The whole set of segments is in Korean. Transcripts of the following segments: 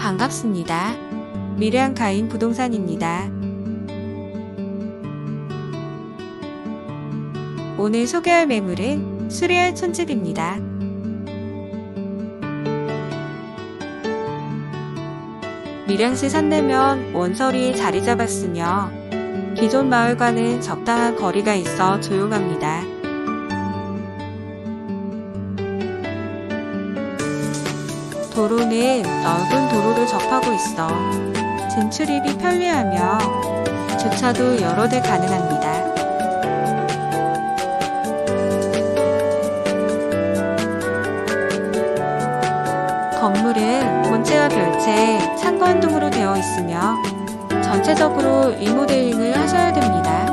반갑습니다. 미래한 가인 부동산입니다. 오늘 소개할 매물은 수리할 촌집입니다. 밀양시 산내면 원서리에 자리 잡았으며 기존 마을과는 적당한 거리가 있어 조용합니다. 도로는 넓은 도로를 접하고 있어 진출입이 편리하며 주차도 여러 대 가능합니다. 건물은 본체와 별채 창건동으로 되어 있으며 전체적으로 리모델링을 하셔야 됩니다.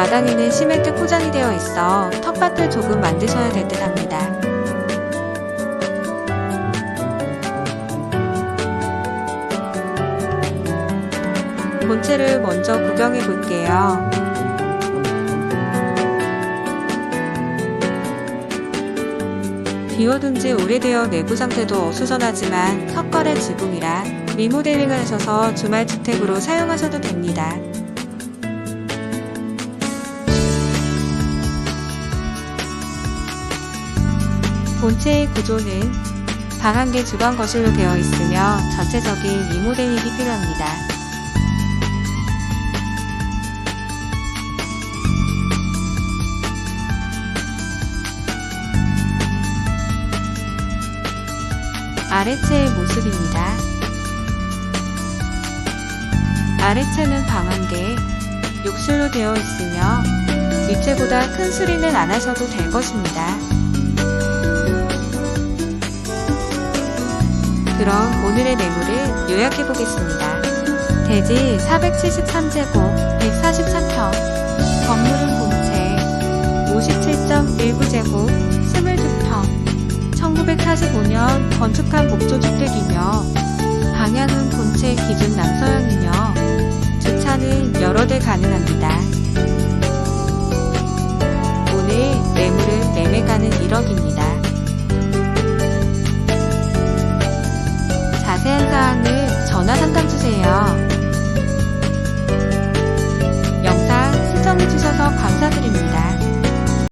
마당에는 시멘트 포장이 되어 있어 텃밭을 조금 만드셔야 될 듯 합니다. 본체를 먼저 구경해 볼게요. 비워둔 지 오래되어 내부 상태도 어수선하지만 석걸의 지붕이라 리모델링을 하셔서 주말주택으로 사용하셔도 됩니다. 본체의 구조는 방 한 개 주방 거실로 되어 있으며 전체적인 리모델링이 필요합니다. 아래채의 모습입니다. 아래채는 방 한 개, 욕실로 되어 있으며 윗채보다 큰 수리는 안 하셔도 될 것입니다. 그럼 오늘의 매물을 요약해 보겠습니다. 대지 473제곱 143평, 건물은 본체 57.19제곱 22평, 1945년 건축한 목조주택이며 방향은 본체 기준 남서향이며 주차는 여러 대 가능합니다.